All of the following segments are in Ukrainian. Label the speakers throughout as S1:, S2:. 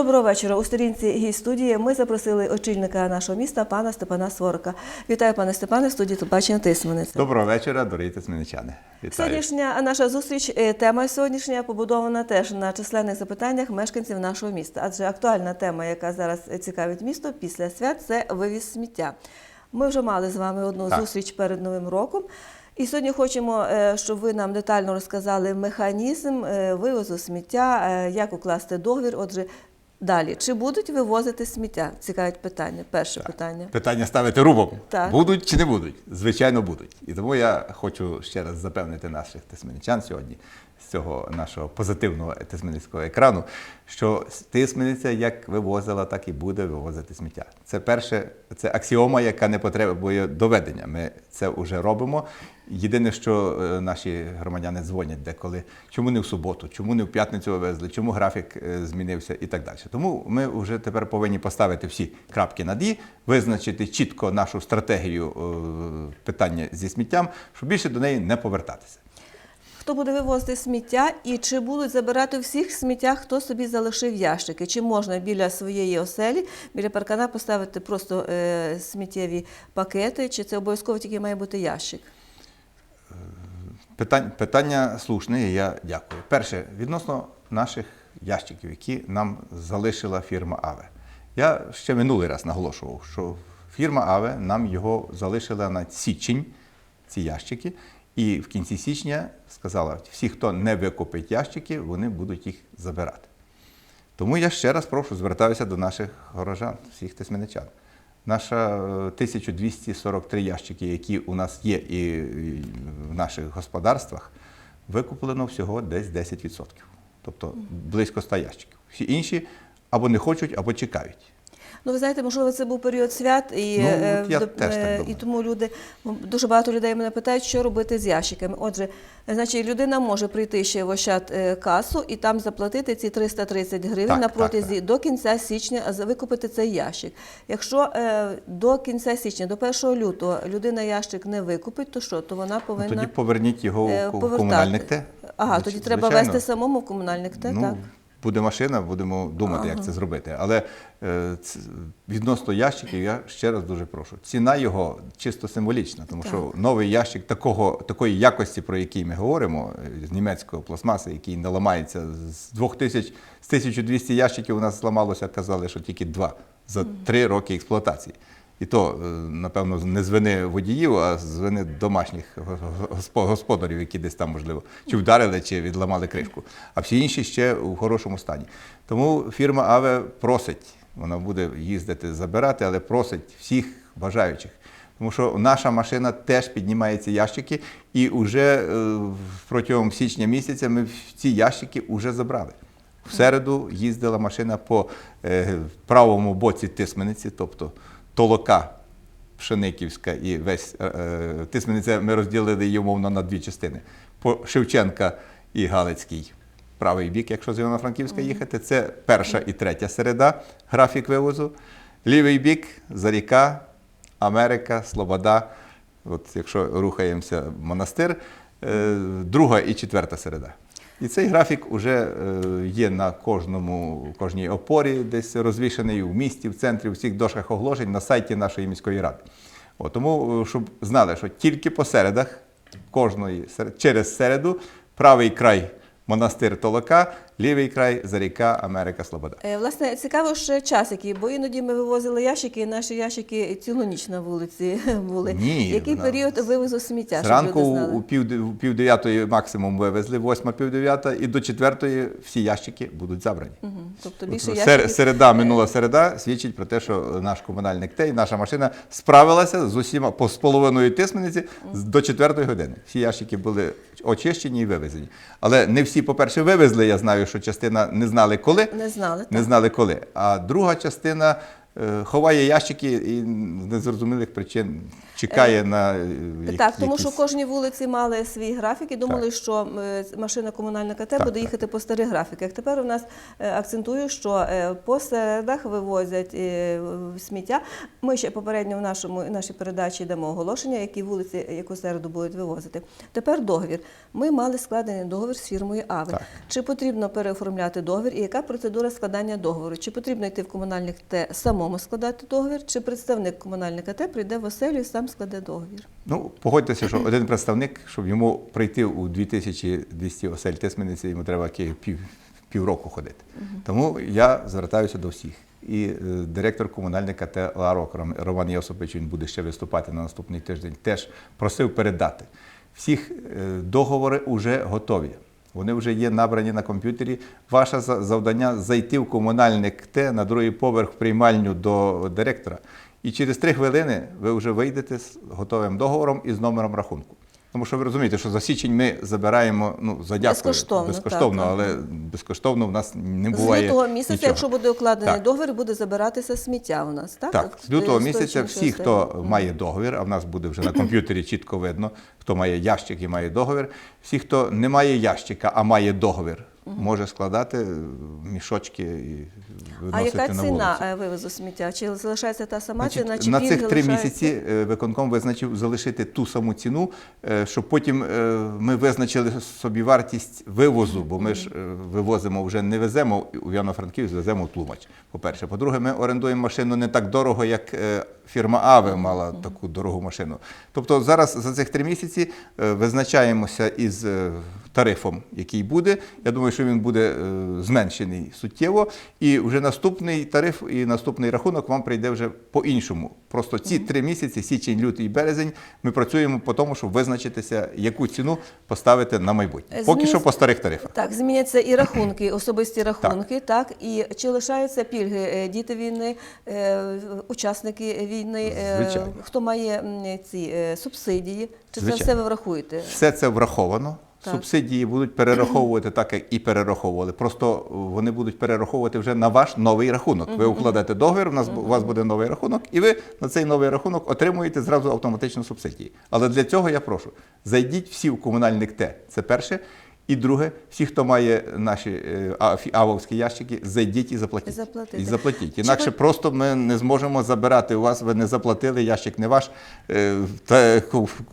S1: Доброго вечора. У сторінці гість студії ми запросили очільника нашого міста, пана Степана Сворка. Вітаю, пане Степане, в студії Тубачення Тисмениця.
S2: Доброго вечора, дорогі тисменичани. Вітаю.
S1: Сьогоднішня наша зустріч, е, тема сьогоднішня побудована теж на численних запитаннях мешканців нашого міста. Адже актуальна тема, яка зараз цікавить місто після свят, це вивіз сміття. Ми вже мали з вами одну
S2: Так.
S1: зустріч перед Новим роком. І сьогодні хочемо, е, щоб ви нам детально розказали механізм е, вивозу сміття, як укласти договір. Отже, далі, чи будуть вивозити сміття? Цікавить питання. Перше питання.
S2: Питання ставити рубом.
S1: Так.
S2: Будуть чи не будуть? Звичайно, будуть. І тому я хочу ще раз запевнити наших тисменичан сьогодні з цього нашого позитивного тисменницького екрану, що тисмениця як вивозила, так і буде вивозити сміття. Це перше, це аксіома, яка не потребує доведення. Ми це вже робимо. Єдине, що е, наші громадяни дзвонять деколи, чому не в суботу, чому не в п'ятницю вивезли, чому графік е, змінився і так далі. Тому ми вже тепер повинні поставити всі крапки над «і», визначити чітко нашу стратегію е, питання зі сміттям, щоб більше до неї не повертатися.
S1: Хто буде вивозити сміття і чи будуть забирати у всіх сміття, хто собі залишив ящики? Чи можна біля своєї оселі, біля паркана поставити просто е, сміттєві пакети, чи це обов'язково тільки має бути ящик?
S2: Питання, питання слушне, і я дякую. Перше, відносно наших ящиків, які нам залишила фірма Аве. Я ще минулий раз наголошував, що фірма Аве нам його залишила на січень, ці ящики, і в кінці січня сказала, всі, хто не викупить ящики, вони будуть їх забирати. Тому я ще раз прошу, звертаюся до наших горожан, всіх тисменичан. Наша е, 1243 ящики, які у нас є і в наших господарствах, викуплено всього десь 10%. Тобто близько 100 ящиків. Всі інші або не хочуть, або чекають.
S1: Ну, ви знаєте, можливо, це був період свят, і,
S2: Ну,
S1: е,
S2: я
S1: до-
S2: теж так
S1: е,
S2: думаю.
S1: і тому люди дуже багато людей мене питають, що робити з ящиками. Отже, значить, людина може прийти ще в Ощад е, касу і там заплатити ці 330 гривень
S2: Так,
S1: на протязі
S2: так.
S1: до кінця січня викупити цей ящик. Якщо е, до кінця січня, до 1 лютого, людина ящик не викупить, то що? То вона
S2: Ну,
S1: повинна
S2: тоді поверніть його
S1: е,
S2: в
S1: повертати.
S2: комунальник Т.
S1: Ага, тоді треба вести самому в комунальник Т,
S2: ну,
S1: так?
S2: Буде машина, будемо думати, як це зробити. Але е, відносно ящиків, я ще раз дуже прошу. Ціна його чисто символічна, тому що новий ящик такого, такої якості, про який ми говоримо, е, з німецького пластмаси, який не ламається з 2000, з 1200 ящиків у нас зламалося, казали, що тільки два за три роки експлуатації. І то, е, напевно, не з вини водіїв, а з вини домашніх го- го- господарів, які десь там, можливо, чи вдарили, чи відламали кришку. А всі інші ще у хорошому стані. Тому фірма Аве просить, вона буде їздити, забирати, але просить всіх бажаючих. Тому що наша машина теж піднімає ці ящики, і вже е, протягом січня місяця ми ці ящики вже забрали. В середу їздила машина по е, правому боці Тисмениці, тобто Толока, Пшениківська і весь е, е, Тисмениця ми розділили її умовно на дві частини. По Шевченка і Галицький правий бік, якщо з Івано-Франківська їхати, це перша і третя середа, графік вивозу. Лівий бік Заріка, Америка, Слобода. От якщо рухаємося монастир, друга і четверта середа. І цей графік вже е, є на кожному, кожній опорі, десь розвішений в місті, в центрі, у всіх дошках оголошень на сайті нашої міської ради. О, тому, е, щоб знали, що тільки по середах, кожної через середу, правий край монастир Толока, лівий край Заріка, Америка, Слобода.
S1: Е, Власне, цікаво ще час, який, бо іноді ми вивозили ящики, і наші ящики цілу ніч на вулиці були.
S2: Ні,
S1: Який
S2: вона-
S1: період вивозу сміття?
S2: Зранку у пів, пів дев'ятої максимум вивезли, восьма пів дев'ята, і до четвертої всі ящики будуть забрані.
S1: Мгм. Тобто
S2: От,
S1: більше
S2: сер-
S1: ящиків.
S2: Середа, минула середа свідчить про те, що наш комунальник ТЕЙ, наша машина справилася з усіма по з половиною тисмениці з- до четвертої години. Всі ящики були очищені і вивезені. Але не всі, по-перше, вивезли. Я знаю, що частина не знали коли.
S1: Не знали.
S2: Не
S1: так.
S2: знали коли. А друга частина ховає ящики і з незрозумілих причин чекає на е, як-
S1: Так, тому що
S2: якісь-
S1: кожні вулиці мали свій графік і думали, що е, машина комунальна КТ буде
S2: так.
S1: їхати по старих графіках. Тепер у нас е, акцентую, що е, по середах вивозять е, сміття. Ми ще попередньо в нашому нашій передачі йдемо оголошення, які вулиці яку середу будуть вивозити. Тепер договір. Ми мали складений договір з фірмою Ави.
S2: Так.
S1: Чи потрібно переоформляти договір і яка процедура складання договору? Чи потрібно йти в комунальне КТ самому складати договір, чи представник комунального КТ прийде в оселю і сам складе договір?
S2: Ну, погодьтеся, що один представник, щоб йому прийти у 2200 осель Тисмениці, йому треба пів, півроку ходити. Тому я звертаюся до всіх. І е, директор комунальника КТ «Ларок» Роман Йосипович, він буде ще виступати на наступний тиждень, теж просив передати. Всіх е, договори вже готові. Вони вже є набрані на комп'ютері. Ваше за- завдання зайти в комунальне КТ на другий поверх в приймальню до директора. І через три хвилини ви вже вийдете з готовим договором і з номером рахунку. Тому що ви розумієте, що за січень ми забираємо ну, за дякую,
S1: Безкоштовно,
S2: безкоштовно
S1: так,
S2: але безкоштовно в нас не буває.
S1: З лютого місяця,
S2: нічого.
S1: якщо буде укладений
S2: Так.
S1: договір, буде забиратися сміття у нас, так?
S2: Так, з лютого місяця всі, хто має договір, а в нас буде вже на комп'ютері чітко видно, хто має ящик і має договір. Всі, хто не має ящика, а має договір, може складати е, мішочки і
S1: А
S2: виносити
S1: яка
S2: на
S1: ціна
S2: вулицю.
S1: вивозу сміття? Чи залишається та сама
S2: Значить,
S1: ціна, чи
S2: на цих три місяці е, виконком визначив залишити ту саму ціну, е, щоб потім ми визначили собі вартість вивозу, бо ми ж вивозимо вже не веземо у Івано-Франківськ, веземо в Тлумач. По-перше, по-друге, ми орендуємо машину не так дорого, як фірма Аве мала таку дорогу машину. Тобто зараз за цих три місяці визначаємося із е, тарифом, який буде. Я думаю, що він буде е, зменшений суттєво. І вже наступний тариф і наступний рахунок вам прийде вже по-іншому. Просто ці три місяці, січень, лютий і березень, ми працюємо по тому, щоб визначитися, яку ціну поставити на майбутнє.
S1: Е,
S2: Поки що по старих тарифах.
S1: Так, зміняться і рахунки, особисті рахунки, так. і чи лишаються пільги е, діти війни, учасники війни,
S2: Звичайно.
S1: хто має ці субсидії, чи це все ви врахуєте?
S2: Все це враховано.
S1: Так.
S2: Субсидії будуть перераховувати так, як і перераховували. Просто вони будуть перераховувати вже на ваш новий рахунок. Ви укладете договір, у нас у вас буде новий рахунок, і ви на цей новий рахунок отримуєте зразу автоматично субсидії. Але для цього я прошу: зайдіть всі в комунальник Т. Це перше. І друге, всі, хто має наші е, авовські ящики, зайдіть і заплатіть.
S1: Заплатити.
S2: І заплатіть. Інакше
S1: ви-
S2: просто ми не зможемо забирати у вас, ви не заплатили, ящик не ваш, е, та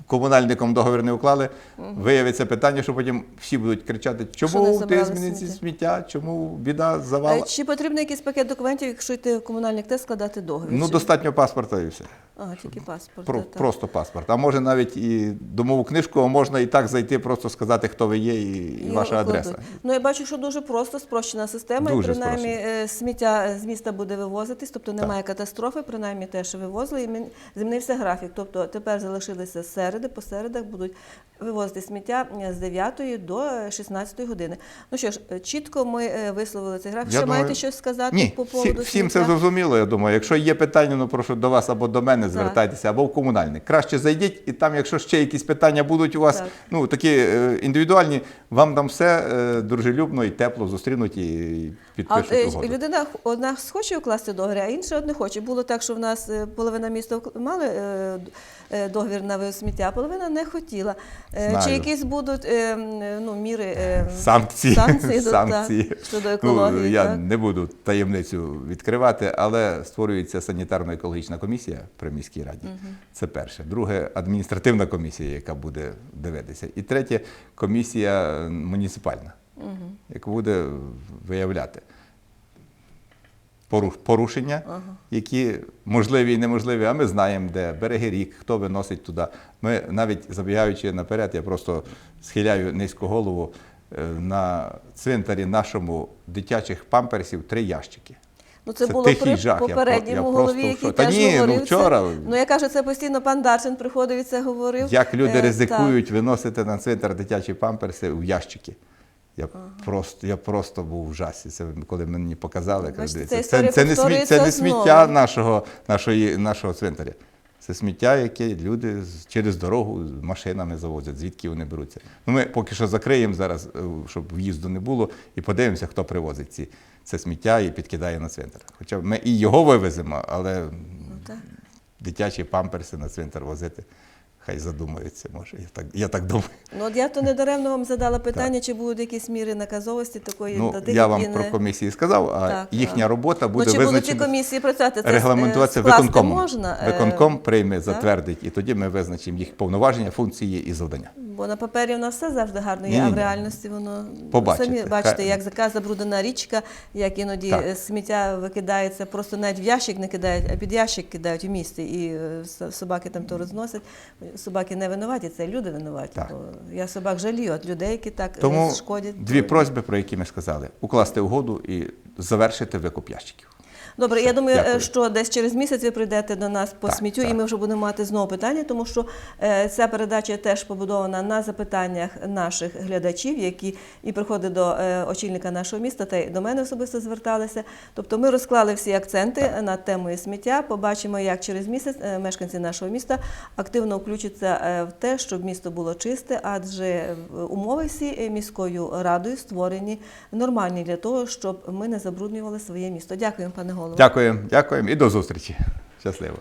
S2: комунальником договір не уклали. Виявиться питання, що потім всі будуть кричати, чому ти
S1: забрали
S2: зміниться
S1: сміття?
S2: чому біда завала.
S1: Е, Чи потрібен якийсь пакет документів, якщо йти в комунальний КТ складати договір?
S2: Ну,
S1: Чи-
S2: достатньо паспорта і все.
S1: А, тільки паспорт.
S2: Про,
S1: так.
S2: просто паспорт. А може навіть і домову книжку, а можна і так зайти, просто сказати, хто ви є і, і ваша
S1: укладуть.
S2: адреса.
S1: Ну я бачу, що дуже просто спрощена система,
S2: Дуже
S1: і принаймні е, сміття з міста буде вивозитись, тобто немає катастрофи, принаймні те, що вивозили, і змінився графік. Тобто тепер залишилися середи, по середах будуть вивозити сміття е, з 9 до 16 години. Ну що ж, е, чітко ми е, висловили цей графік.
S2: Я
S1: Ще
S2: думаю-
S1: маєте щось сказати
S2: Ні,
S1: по поводу
S2: всім це зрозуміло, я думаю. Якщо є питання, ну прошу до вас або до мене звертайтеся, або в комунальник. Краще зайдіть, і там, якщо ще якісь питання будуть у вас,
S1: Так.
S2: ну такі е, індивідуальні, вам там все е, дружелюбно і тепло зустрінуть і
S1: А
S2: підпишуть
S1: е,
S2: угоду.
S1: людина одна схоче укласти договір, а інша не хоче. Було так, що в нас е, половина міста мали е, е, договір на вивіз сміття, а половина не хотіла. Е, Чи якісь будуть е, е, ну, міри е,
S2: Санкції,
S1: санкції, до-
S2: санкції.
S1: так, щодо екології?
S2: Ну, я
S1: так?
S2: не буду таємницю відкривати, але створюється санітарно-екологічна комісія при міській раді. Це перше. Друге адміністративна комісія, яка буде дивитися. І третє комісія муніципальна, яка буде виявляти порушення, порушення, які можливі і неможливі, а ми знаємо, де береги рік, хто виносить туди. Ми навіть забігаючи наперед, я просто схиляю низьку голову е, на цвинтарі нашому дитячих памперсів три ящики.
S1: Ну, це,
S2: Це
S1: було при
S2: жах,
S1: попередньому
S2: я
S1: голові,
S2: просто
S1: який.
S2: Та
S1: теж
S2: ні, ну, вчора-
S1: це. Ну, я кажу, це постійно пан Дарчин приходив і це говорив.
S2: Як люди
S1: Е,
S2: ризикують виносити на цвинтар дитячі памперси в ящики. Я просто, я просто був в жасі. Це коли мені показали.
S1: Бачите,
S2: це,
S1: це,
S2: це, не смі, це не сміття нашого, нашої, нашого цвинтаря. Це сміття, яке люди через дорогу з машинами завозять, звідки вони беруться. Ну, ми поки що закриємо зараз, е, щоб в'їзду не було, і подивимося, хто привозить ці, це сміття і підкидає на цвинтар. Хоча ми і його вивеземо, але
S1: Ну,
S2: дитячі памперси на цвинтар возити, хай задумаються, може. Я так, я так думаю.
S1: Ну, от я то недаремно вам задала питання, чи будуть якісь міри наказовості такої
S2: Ну,
S1: до тих,
S2: я вам
S1: які
S2: про комісії сказав, а
S1: Так,
S2: їхня
S1: так.
S2: робота буде
S1: ну, чи будуть ці комісії працювати? Це
S2: Регламентуватися виконком.
S1: можна? е,
S2: Виконком прийме,
S1: так?
S2: затвердить, і тоді ми визначимо їх повноваження, функції і завдання.
S1: Бо на папері в нас все завжди гарно є, а в реальності воно
S2: Побачите.
S1: самі бачите, як така забруднена річка, як іноді
S2: Так.
S1: е, сміття викидається, просто навіть в ящик не кидають, а під ящик кидають у місті. І е, собаки там то розносять. Собаки не винуваті, це люди винуваті.
S2: Так.
S1: Бо я собак жалію від людей, які так е,
S2: Тому
S1: шкодять.
S2: дві просьби, про які ми сказали: укласти угоду і завершити викуп ящиків.
S1: Добре, я думаю, е,
S2: Дякую.
S1: що десь через місяць ви прийдете до нас по
S2: Так,
S1: сміттю,
S2: так.
S1: і ми вже будемо мати знову питання, тому що е, ця передача теж побудована на запитаннях наших глядачів, які і приходять до е, очільника нашого міста, та й до мене особисто зверталися. Тобто ми розклали всі акценти над темою сміття. Побачимо, як через місяць е, мешканці нашого міста активно включаться е, в те, щоб місто було чисте, адже е, умови всі е, міською радою створені нормальні для того, щоб ми не забруднювали своє місто. Дякую, пане голово.
S2: Дякую, дякуємо і до зустрічі. Щасливо.